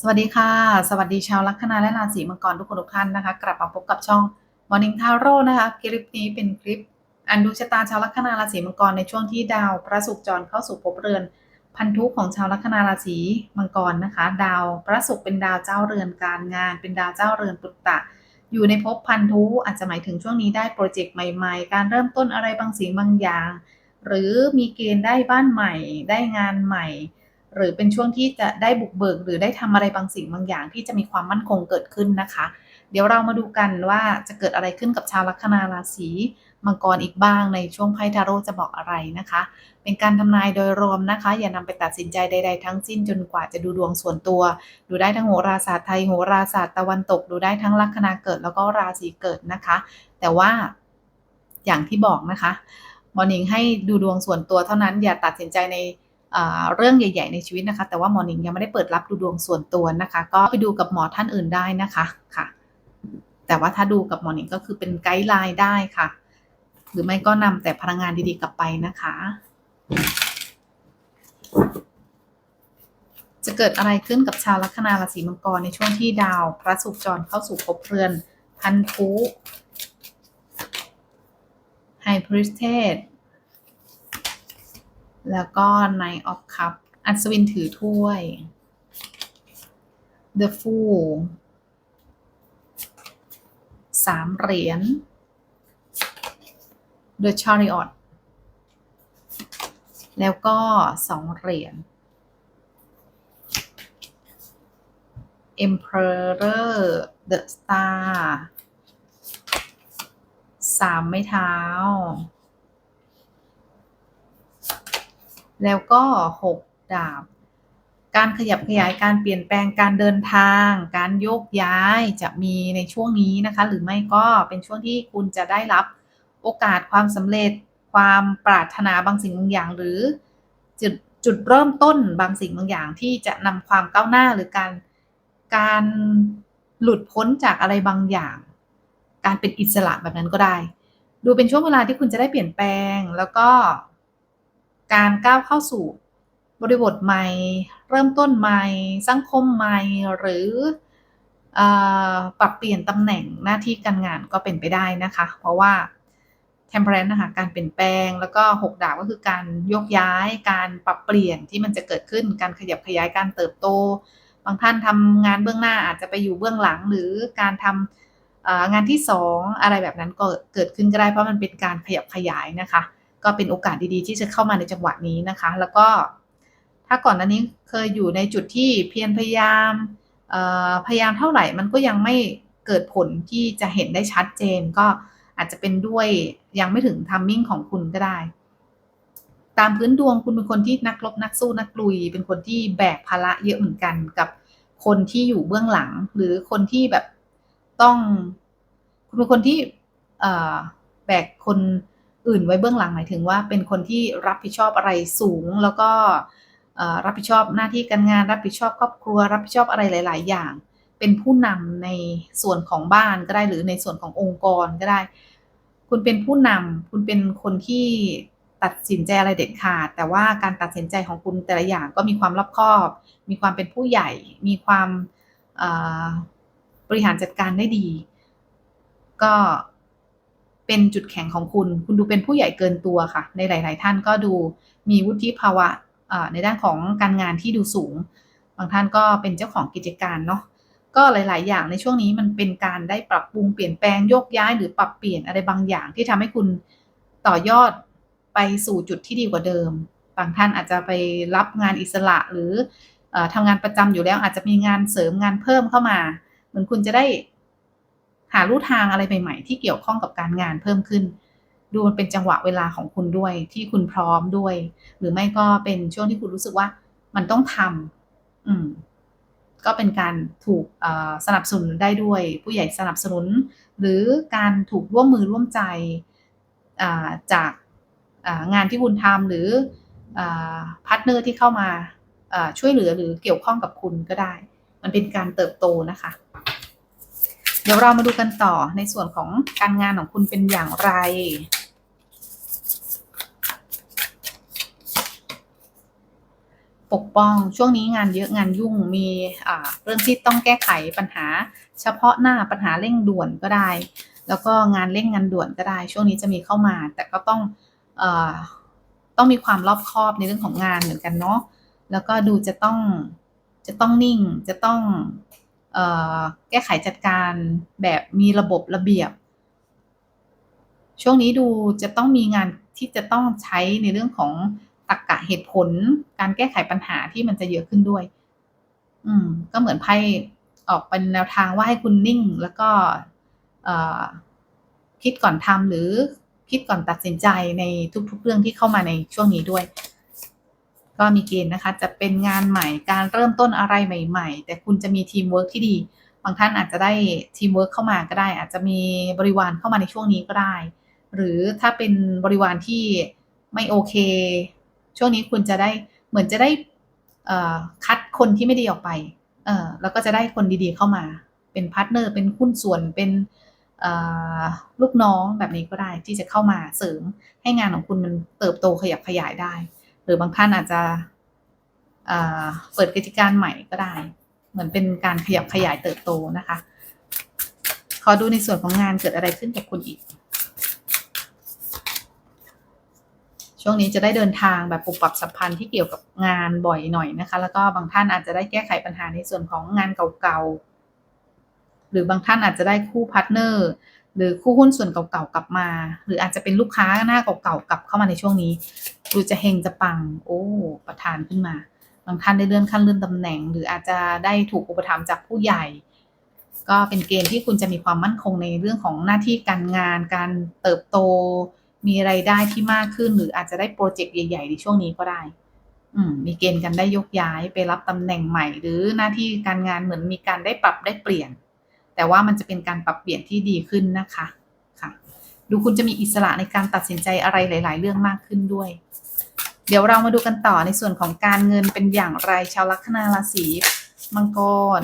สวัสดีค่ะ สวัสดีชาวลัคนาและราศีมังกรทุกคนทุกท่านนะคะ กลับมาพบกับช่อง Morning Tarot นะคะคลิปนี้เป็นคลิป อันดูชะตาชาวลัคนาราศีมังกรในช่วงที่ดาวพระศุกร์จรเข้าสู่ภพเรือน พันธุของชาวลัคนาราศีมังกรนะคะ ดาวพระศุกร์เป็นดาวเจ้าเรือนการงาน เป็นดาวเจ้าเรือนปุตตะ อยู่ในภพพันธุอาจจะหมายถึงช่วงนี้ได้โปรเจกต์ใหม่ๆ การเริ่มต้นอะไรบางสิ่งบางอย่าง หรือมีเกณฑ์ได้บ้านใหม่ ได้งานใหม่ หรือเป็นช่วงที่จะได้บุกเบิก หรือได้ทำอะไรบางสิ่งบางอย่างที่จะมีความมั่นคงเกิดขึ้นนะคะ เดี๋ยวเรามาดูกันว่าจะเกิดอะไรขึ้นกับชาวลัคนาราศีมังกรอีกบ้างในช่วงไพ่ทาโร่จะบอกอะไรนะคะ เป็นการทำนายโดยรวมนะคะ อย่านำไปตัดสินใจใด ๆ ทั้งสิ้นจนกว่าจะดูดวงส่วนตัว ดูได้ทั้งโหราศาสตร์ไทยโหราศาสตร์ตะวันตก ดูได้ทั้งลัคนาเกิดแล้วก็ราศีเกิดนะคะ แต่ว่าอย่างที่บอกนะคะมอนิงให้ดูดวงส่วนตัวเท่านั้นอย่าตัดสินใจใน เรื่องใหญ่ ๆ ในชีวิตนะคะ แต่ว่าหมอหนิงยังไม่ได้เปิดรับดูดวงส่วนตัวนะคะ ก็ไปดูกับหมอท่านอื่นได้นะคะค่ะ แต่ว่าถ้าดูกับหมอหนิงก็คือเป็นไกด์ไลน์ได้ค่ะ หรือไม่ก็นำแต่พลังงานดีๆ กลับไปนะคะ จะเกิดอะไรขึ้นกับชาวลัคนาราศีมังกรในช่วงที่ดาว พระศุกร์จรเข้าสู่ภพเรือนพันธุไฮพริสเทส แล้วก็ Knight of Cup อัศวินถือถ้วย The Fool สามเหรียญ The Chariot แล้วก็สองเหรียญ Emperor The Star สามไม้เท้า แล้วก็หกดาบ การขยับขยายการเปลี่ยนแปลงการเดินทาง การโยกย้ายจะมีในช่วงนี้นะคะ หรือไม่ก็เป็นช่วงที่คุณจะได้รับโอกาสความสำเร็จ ความปรารถนาบางสิ่งบางอย่าง หรือจุดจุดเริ่มต้นบางสิ่งบางอย่างที่จะนำความก้าวหน้าหรือการการหลุดพ้นจากอะไรบางอย่าง การเป็นอิสระแบบนั้นก็ได้ ดูเป็นช่วงเวลาที่คุณจะได้เปลี่ยนแปลงแล้วก็ การก้าวเข้าสู่บริบทใหม่ เริ่มต้นใหม่ สังคมใหม่ หรืออปรับเปลี่ยนตำแหน่งหน้าที่การงานก็เป็นไปได้นะคะ เพราะว่า temperance นะคะการเปลี่ยนแปลงแล้วก็หกดาบก็คือการยกย้าย การปรับเปลี่ยนที่มันจะเกิดขึ้น การขยับขยายการเติบโต บางท่านทำงานเบื้องหน้าอาจจะไปอยู่เบื้องหลัง หรือการทำงานที่สองอะไรแบบนั้นก็เกิดขึ้นก็ได้เพราะมันเป็นการขยับขยายนะคะ ก็เป็นโอกาสดีๆ ที่จะเข้ามาในจังหวะนี้นะคะ แล้วก็ถ้าก่อนหน้านี้เคยอยู่ในจุดที่เพียรพยายามพยายามเท่าไหร่มันก็ยังไม่เกิดผลที่จะเห็นได้ชัดเจน ก็อาจจะเป็นด้วยยังไม่ถึงทัมมิ่งของคุณก็ได้ ตามพื้นดวงคุณเป็นคนที่นักรบนักสู้นักลุย เป็นคนที่แบกภาระเยอะเหมือนกันกับคนที่อยู่เบื้องหลัง หรือคนที่แบบต้อง คุณเป็นคนที่แบกคน อื่นไว้เบื้องหลังหมายถึงว่าเป็นคนที่รับผิดชอบอะไรสูง แล้วก็รับผิดชอบหน้าที่การงาน รับผิดชอบครอบครัว รับผิดชอบอะไรหลาย ๆ อย่าง เป็นผู้นำในส่วนของบ้านก็ได้หรือในส่วนขององค์กรก็ได้ คุณเป็นผู้นำคุณเป็นคนที่ตัดสินใจอะไรเด็ดขาด แต่ว่าการตัดสินใจของคุณแต่ละอย่างก็มีความรอบคอบ มีความเป็นผู้ใหญ่ มีความบริหารจัดการได้ดี ก็ เป็นจุดแข็งของคุณ คุณดูเป็นผู้ใหญ่เกินตัวค่ะ ในหลาย ๆ ท่านก็ดูมีวุฒิภาวะในด้านของการงานที่ดูสูง บางท่านก็เป็นเจ้าของกิจการเนาะ ก็หลาย ๆ อย่างในช่วงนี้มันเป็นการได้ปรับปรุงเปลี่ยนแปลงโยกย้าย หรือปรับเปลี่ยนอะไรบางอย่างที่ทำให้คุณต่อยอดไปสู่จุดที่ดีกว่าเดิม บางท่านอาจจะไปรับงานอิสระหรือทำงานประจำอยู่แล้วอาจจะมีงานเสริมงานเพิ่มเข้ามา เหมือนคุณจะได้ หาลู่ทางอะไรใหม่ๆที่เกี่ยวข้องกับการงานเพิ่มขึ้น ดูมันเป็นจังหวะเวลาของคุณด้วยที่คุณพร้อมด้วย หรือไม่ก็เป็นช่วงที่คุณรู้สึกว่ามันต้องทำอืม ก็เป็นการถูกสนับสนุนได้ด้วย ผู้ใหญ่สนับสนุน หรือการถูกร่วมมือร่วมใจจากงานที่คุณทำหรือพาร์ทเนอร์ที่เข้ามาช่วยเหลือหรือเกี่ยวข้องกับคุณก็ได้ มันเป็นการเติบโตนะคะ เดี๋ยวเรามาดูกันต่อในส่วนของการงานของคุณเป็นอย่างไร ปกป้องช่วงนี้งานเยอะงานยุ่งมีเรื่องที่ต้องแก้ไขปัญหา เฉพาะหน้าปัญหาเร่งด่วนก็ได้ แล้วก็งานเร่งงานด่วนก็ได้ ช่วงนี้จะมีเข้ามา แต่ก็ต้องอต้องมีความรอบคอบในเรื่องของงานเหมือนกันเนาะแล้วก็ดูจะต้องจะต้องนิ่งจะต้อง แก้ไขจัดการแบบมีระบบระเบียบ ช่วงนี้ดูจะต้องมีงานที่จะต้องใช้ในเรื่องของตรรกะเหตุผล การแก้ไขปัญหาที่มันจะเยอะขึ้นด้วย อืม ก็เหมือนไพ่ออกเป็นแนวทางว่าให้คุณนิ่ง แล้วก็คิดก่อนทำหรือคิดก่อนตัดสินใจในทุกๆเรื่องที่เข้ามาในช่วงนี้ด้วย ก็มีเกณฑ์นะคะ จะเป็นงานใหม่การเริ่มต้นอะไรใหม่ ๆ แต่คุณจะมีทีมเวิร์กที่ดี บางท่านอาจจะได้ทีมเวิร์กเข้ามาก็ได้ อาจจะมีบริวารเข้ามาในช่วงนี้ก็ได้ หรือถ้าเป็นบริวารที่ไม่โอเค ช่วงนี้คุณจะได้เหมือนจะได้คัดคนที่ไม่ดีออกไปเออแล้วก็จะได้คนดีๆเข้ามา เป็นพาร์ทเนอร์ เป็นหุ้นส่วนเป็นลูกน้องแบบนี้ก็ได้ที่จะเข้ามาเสริมให้งานของคุณมันเติบโตขยับขยายได้ หรือบางท่านอาจจะเปิดกิจการใหม่ก็ได้ เหมือนเป็นการขยับขยายเติบโตนะคะ ขอดูในส่วนของงานเกิดอะไรขึ้นกับคุณอีก ช่วงนี้จะได้เดินทางแบบปรับปรับสัมพันธ์ที่เกี่ยวกับงานบ่อยหน่อยนะคะ แล้วก็บางท่านอาจจะได้แก้ไขปัญหาในส่วนของงานเก่าๆ หรือบางท่านอาจจะได้คู่พาร์ทเนอร์ หรือคู่หุ้นส่วนเก่าๆกลับมา หรืออาจจะเป็นลูกค้าหน้าเก่าๆกลับเข้ามาในช่วงนี้ดูจะเฮงจะปัง โอ้ประทานขึ้นมาบางท่านได้เลื่อนขั้นเลื่อนตำแหน่ง หรืออาจจะได้ถูกอุปถัมภ์จากผู้ใหญ่ ก็เป็นเกณฑ์ที่คุณจะมีความมั่นคงในเรื่องของหน้าที่การงาน การเติบโต มีไรายได้ที่มากขึ้น หรืออาจจะได้โปรเจกต์ใหญ่ๆในช่วงนี้ก็ได้ อืมมีเกณฑ์กันได้ยกย้ายไปรับตำแหน่งใหม่ หรือหน้าที่การงานเหมือนมีการได้ปรับได้เปลี่ยน แต่ว่ามันจะเป็นการปรับเปลี่ยนที่ดีขึ้นนะคะค่ะ ดูคุณจะมีอิสระในการตัดสินใจอะไรหลาย ๆ เรื่องมากขึ้นด้วย เดี๋ยวเรามาดูกันต่อในส่วนของการเงินเป็นอย่างไรชาวลัคนาราศีมังกร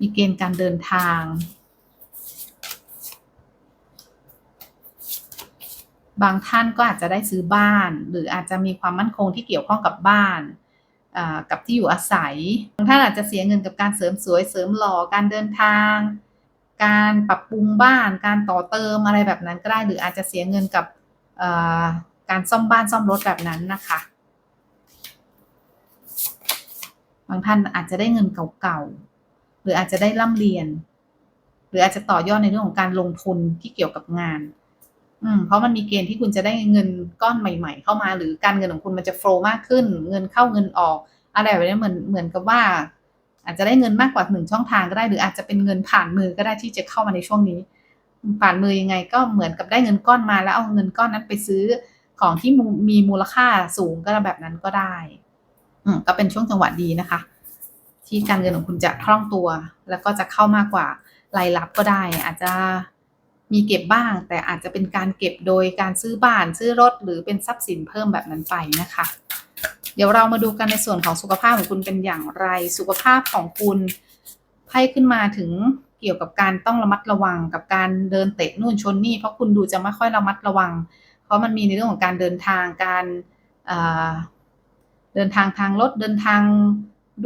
มีเกณฑ์การเดินทาง บางท่านก็อาจจะได้ซื้อบ้าน หรืออาจจะมีความมั่นคงที่เกี่ยวข้องกับบ้าน กับที่อยู่อาศัยบางท่านอาจจะเสียเงินกับการเสริมสวยเสริมหล่อการเดินทาง การปรับปรุงบ้าน การต่อเติมอะไรแบบนั้นก็ได้ หรืออาจจะเสียเงินกับการซ่อมบ้านซ่อมรถแบบนั้นนะคะบางท่านอาจจะได้เงินเก่าๆหรืออาจจะได้ร่ำเรียน หรืออาจจะต่อยอดในเรื่องของการลงทุนที่เกี่ยวกับงาน เพราะมันมีเกณฑ์ที่คุณจะได้เงินก้อนใหม่ ๆ เข้ามา หรือการเงินของคุณมันจะโฟล์มากขึ้น เงินเข้าเงินออกอะไรแบบนี้เหมือนเหมือนกับว่า อาจจะได้เงินมากกว่าหนึ่งช่องทางก็ได้ หรืออาจจะเป็นเงินผ่านมือก็ได้ที่จะเข้ามาในช่วงนี้ ผ่านมือยังไงก็เหมือนกับได้เงินก้อนมาแล้วเอาเงินก้อนนั้นไปซื้อของที่มีมูลค่าสูงก็แบบนั้นก็ได้ อืก็เป็นช่วงจังหวะดีนะคะ ที่การเงินของคุณจะคล่องตัว แล้วก็จะเข้ามากกว่ารายรับก็ได้ อาจจะ มีเก็บบ้าง แต่อาจจะเป็นการเก็บโดยการซื้อบ้านซื้อรถ หรือเป็นทรัพย์สินเพิ่มแบบนั้นไปนะคะ เดี๋ยวเรามาดูกันในส่วนของสุขภาพของคุณเป็นอย่างไร สุขภาพของคุณไพ่ขึ้นมาถึงเกี่ยวกับการต้องระมัดระวังกับการเดินเตะนู่นชนนี่ เพราะคุณดูจะไม่ค่อยระมัดระวัง เพราะมันมีในเรื่องของการเดินทางการเเดินทางทางรถเดินทาง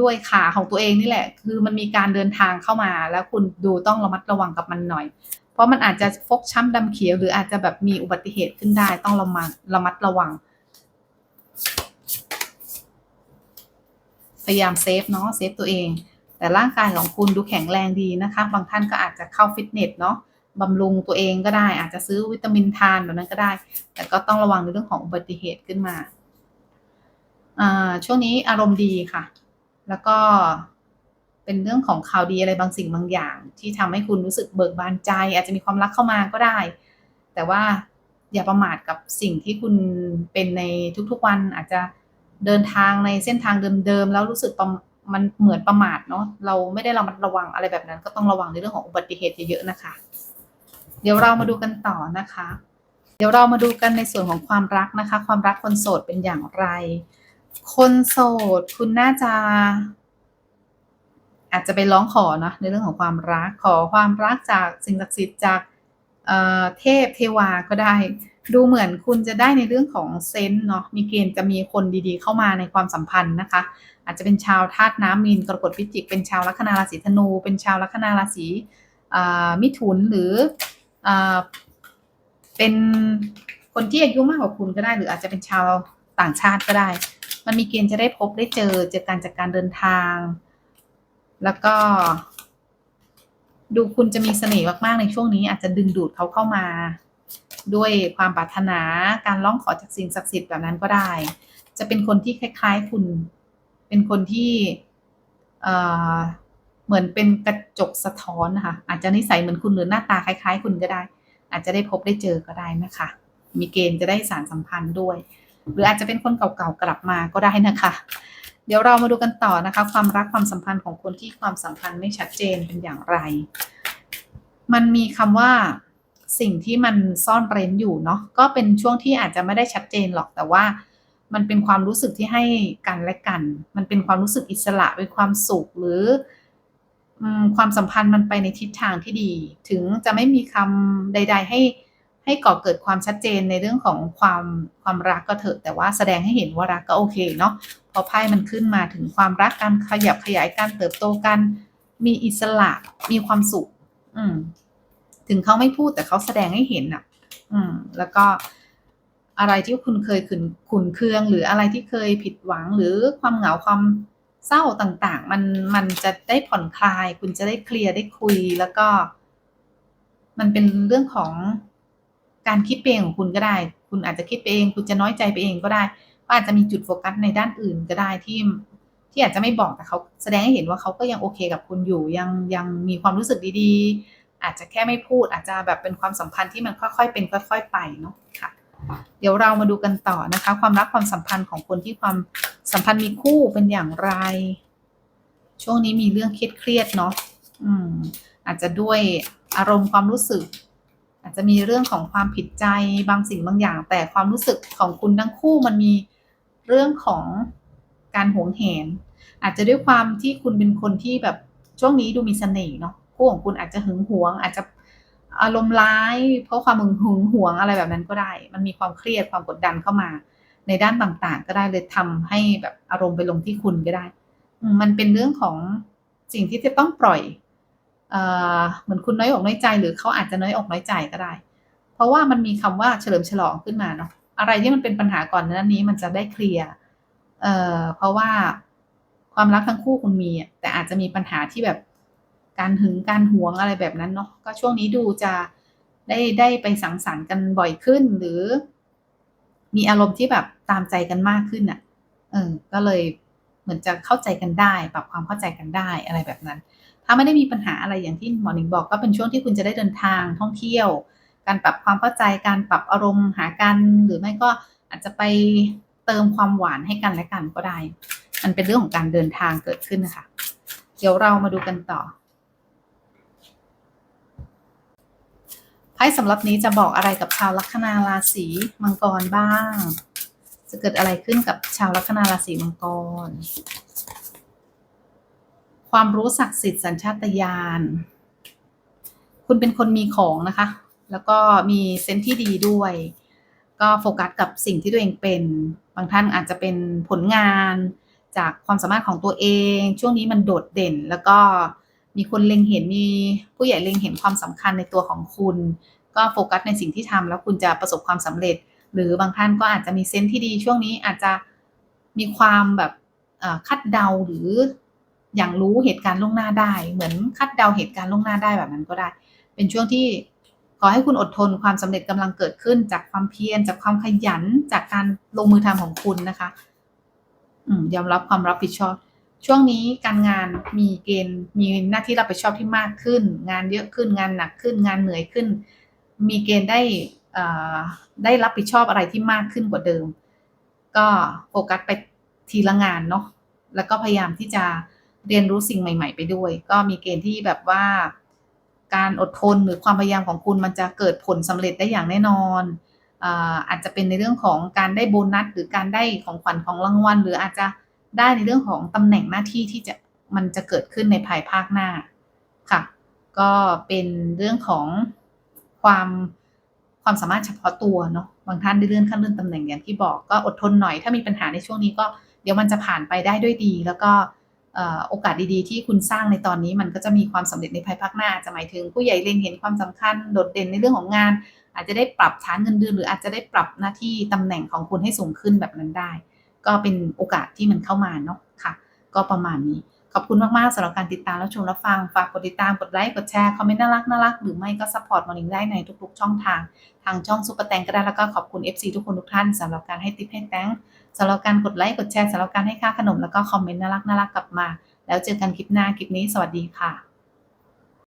ด้วยขาของตัวเองนี่แหละ คือมันมีการเดินทางเข้ามา แล้วคุณดูต้องระมัดระวังกับมันหน่อย เพราะมันอาจจะฟกช้ำดำเขียว หรืออาจจะแบบมีอุบัติเหตุขึ้นได้ ต้องระมัดระมัดระวัง พยายามเซฟเนาะเซฟตัวเอง แต่ร่างกายของคุณดูแข็งแรงดีนะคะ บางท่านก็อาจจะเข้าฟิตเนสเนาะบำรุงตัวเองก็ได้ อาจจะซื้อวิตามินทานแบบนั้นก็ได้ แต่ก็ต้องระวังในเรื่องของอุบัติเหตุขึ้นมาอ่าช่วงนี้อารมณ์ดีค่ะ แล้วก็ เป็นเรื่องของข่าวดีอะไรบางสิ่งบางอย่าง ที่ทำให้คุณรู้สึกเบิกบานใจ อาจจะมีความรักเข้ามาก็ได้ แต่ว่าอย่าประมาทกับสิ่งที่คุณเป็นในทุกๆวัน อาจจะเดินทางในเส้นทางเดิมๆแล้วรู้สึกมันเหมือนประมาทเนาะเราไม่ได้ระมัดระวังอะไรแบบนั้น ก็ต้องระวังในเรื่องของอุบัติเหตุเยอะๆนะคะ เดี๋ยวเรามาดูกันต่อนะคะ เดี๋ยวเรามาดูกันในส่วนของความรักนะคะ ความรักคนโสดเป็นอย่างไร คนโสดคุณน่าจะ อาจจะไปร้องขอเนาะในเรื่องของความรักขอความรักจากสิ่งศักดิ์สิทธิ์จากเทพเทวาก็ได้ ดูเหมือนคุณจะได้ในเรื่องของเซนส์เนาะมีเกณฑ์จะมีคนดีๆ เข้ามาในความสัมพันธ์นะคะ อาจจะเป็นชาวธาตุน้ำมีนกรกฎพิจิก เป็นชาวลัคนาราศีธนู เป็นชาวลัคนาราศีมิถุนหรืออเป็นคนที่อายุมากกว่าคุณก็ได้ หรืออาจจะเป็นชาวต่างชาติก็ได้ มันมีเกณฑ์จะได้พบได้เจอเจอการจากการเดินทาง แล้วก็ดูคุณจะมีเสน่ห์มากๆในช่วงนี้ อาจจะดึงดูดเขาเข้ามา ด้วยความปรารถนาการร้องขอจากสิ่งศักดิ์สิทธิ์แบบนั้นก็ได้ จะเป็นคนที่คล้าย ๆ คุณ เป็นคนที่เอ่อเหมือนเป็นกระจกสะท้อนนะคะอาจจะนิสัยเหมือนคุณหรือหน้าตาคล้าย ๆ คุณก็ได้ อาจจะได้พบได้เจอก็ได้นะคะ มีเกณฑ์จะได้สารสัมพันธ์ด้วย หรืออาจจะเป็นคนเก่าๆกลับมาก็ได้นะคะ เดี๋ยวเรามาดูกันต่อนะคะ ความรักความสัมพันธ์ของคนที่ความสัมพันธ์ไม่ชัดเจนเป็นอย่างไร มันมีคำว่าสิ่งที่มันซ่อนเร้นอยู่เนาะก็เป็นช่วงที่อาจจะไม่ได้ชัดเจนหรอกแต่ว่า มันเป็นความรู้สึกที่ให้กันและกัน มันเป็นความรู้สึกอิสระเป็นความสุขหรืออความสัมพันธ์มันไปในทิศทางที่ดี ถึงจะไม่มีคำใด ๆ ให้ให้ก่อเกิดความชัดเจนในเรื่องของความความรักก็เถอะแต่ว่าแสดงให้เห็นว่ารักก็โอเคเนาะ อไพ่มันขึ้นมาถึงความรักการขยับขยายการเติบโตกันมีอิสระมีความสุข อืม ถึงเขาไม่พูดแต่เขาแสดงให้เห็นอะ อืม แล้วก็อะไรที่คุณเคยขุนขุนเคือง หรืออะไรที่เคยผิดหวังหรือความเหงาความเศร้าต่างๆ มันมันจะได้ผ่อนคลาย คุณจะได้เคลียร์ได้คุยแล้วก็ มันเป็นเรื่องของการคิดเองของคุณก็ได้ คุณอาจจะคิดไปเอง คุณจะน้อยใจไปเองก็ได้ ก็อาจจะมีจุดโฟกัสในด้านอื่นก็ได้ที่ที่อาจจะไม่บอกแต่เขาแสดงให้เห็นว่าเขาก็ยังโอเคกับคุณอยู่ยังยังมีความรู้สึกดีๆ อาจจะแค่ไม่พูด อาจจะแบบเป็นความสัมพันธ์ที่มันค่อยๆ เป็นค่อย ๆ ไปเนาะค่ะ เดี๋ยวเรามาดูกันต่อนะคะ ความรักความสัมพันธ์ของคนที่ความสัมพันธ์มีคู่เป็นอย่างไร ช่วงนี้มีเรื่องเครียดๆเนาะอืมอาจจะด้วยอารมณ์ความรู้สึก อาจจะมีเรื่องของความผิดใจบางสิ่งบางอย่าง แต่ความรู้สึกของคุณทั้งคู่มันมี เรื่องของการหวงแหน อาจจะด้วยความที่คุณเป็นคนที่แบบช่วงนี้ดูมีเสน่ห์เนาะคู่ของคุณอาจจะหึงหวง อาจจะอารมณ์ร้าย เพราะความหึงหึงหวงอะไรแบบนั้นก็ได้ มันมีความเครียดความกดดันเข้ามา ในด้านต่างๆ ก็ได้เลยทำให้แบบอารมณ์ไปลงที่คุณก็ได้ มันเป็นเรื่องของสิ่งที่จะต้องปล่อยเอ่อเหมือนคุณน้อยอกน้อยใจ หรือเขาอาจจะน้อยอกน้อยใจก็ได้ เพราะว่ามันมีคำว่าเฉลิมฉลองขึ้นมาเนาะ อะไรที่มันเป็นปัญหาก่อนหน้านี้มันจะได้เคลียร์เอ่อเพราะว่าความรักทั้งคู่คุณมี แต่อาจจะมีปัญหาที่แบบการหึงการหวงอะไรแบบนั้นเนาะก็ช่วงนี้ดูจะได้ได้ไปสังสรรค์กันบ่อยขึ้น หรือ มีอารมณ์ที่แบบตามใจกันมากขึ้นอะเออก็เลยเหมือนจะเข้าใจกันได้ ปรับความเข้าใจกันได้อะไรแบบนั้น ถ้าไม่ได้มีปัญหาอะไรอย่างที่หมอหนิงบอกก็เป็นช่วงที่คุณจะได้เดินทางท่องเที่ยว การปรับความเข้าใจการปรับอารมณ์หากัน หรือไม่ก็อาจจะไปเติมความหวานให้กันและกันก็ได้ มันเป็นเรื่องของการเดินทางเกิดขึ้นนะคะเดี๋ยวเรามาดูกันต่อไพ่สำหรับนี้จะบอกอะไรกับชาวลัคนาราศีมังกรบ้าง จะเกิดอะไรขึ้นกับชาวลัคนาราศีมังกร ความรู้ศักดิ์สิทธิ์สัญชาตญาณ คุณเป็นคนมีของนะคะ แล้วก็มีเซนที่ดีด้วย ก็โฟกัสกับสิ่งที่ตัวเองเป็น บางท่านอาจจะเป็นผลงานจากความสามารถของตัวเอง ช่วงนี้มันโดดเด่น แล้วก็มีคนเล็งเห็นมีผู้ใหญ่เล็งเห็นความสำคัญในตัวของคุณ ก็โฟกัสในสิ่งที่ทำแล้วคุณจะประสบความสำเร็จ หรือบางท่านก็อาจจะมีเซนที่ดี ช่วงนี้อาจจะมีความแบบคาดเดาหรืออย่างรู้เหตุการณ์ล่วงหน้าได้ เหมือนคาดเดาเหตุการณ์ล่วงหน้าได้แบบนั้นก็ได้ เป็นช่วงที่ ขอให้คุณอดทนความสำเร็จกำลังเกิดขึ้นจากความเพียรจากความขยันจากการลงมือทำของคุณนะคะอยอมรับความรับผิดชอบ ช่วงนี้การงานมีเกณฑ์มีหน้าที่รับผิดชอบที่มากขึ้น งานเยอะขึ้นงานหนักขึ้น งานเหนื่อยขึ้น มีเกณฑ์ได้ได้รับผิดชอบอะไรที่มากขึ้นกว่าเดิม ก็โฟกัสไปทีละงานเนาะแล้วก็พยายามที่จะเรียนรู้สิ่งใหม่ ๆ ไปด้วย ก็มีเกณฑ์ที่แบบว่า การอดทนหรือความพยายามของคุณมันจะเกิดผลสำเร็จได้อย่างแน่นอนอาจจะเป็นในเรื่องของการได้โบนัสหรือการได้ของขวัญของรางวัล หรืออาจจะได้ในเรื่องของตำแหน่งหน้าที่ที่จะมันจะเกิดขึ้นในภายภาคหน้าค่ะ ก็เป็นเรื่องของความความสามารถเฉพาะตัวเนาะบางท่านได้เลื่อนขั้นเลื่อนตำแหน่งอย่างที่บอกก็อดทนหน่อยถ้ามีปัญหาในช่วงนี้ก็เดี๋ยวมันจะผ่านไปได้ด้วยดี แล้วก็ โอกาสดีๆ ที่คุณสร้างในตอนนี้มันก็จะมีความสำเร็จในภายภาคหน้าจะหมายถึงผู้ใหญ่เล็งเห็นความสำคัญโดดเด่นในเรื่องของงาน อาจจะได้ปรับฐานเงินเดือนหรืออาจจะได้ปรับหน้าที่ตำแหน่งของคุณให้สูงขึ้นแบบนั้นได้ ก็เป็นโอกาสที่มันเข้ามาเนาะค่ะ ก็ประมาณนี้ ขอบคุณมาก ๆสำหรับการติดตามและชมรับฟัง ฝากกดติดตาม กดไลค์ กดแชร์ คอมเมนต์น่ารักน่ารักหรือไม่ก็ซัพพอร์ตมอร์นิ่งได้ในทุก ๆ ช่องทาง ทางช่องซุปเปอร์แตงก็ได้ แล้วก็ขอบคุณ FC ทุกคนทุกท่านสำหรับการให้ติปให้แตงสำหรับการกดไลค์ กดแชร์สำหรับการให้ค่าขนม แล้วก็คอมเมนต์น่ารักน่ารักกลับมา แล้วเจอกันคลิปหน้า คลิปนี้ สวัสดีค่ะ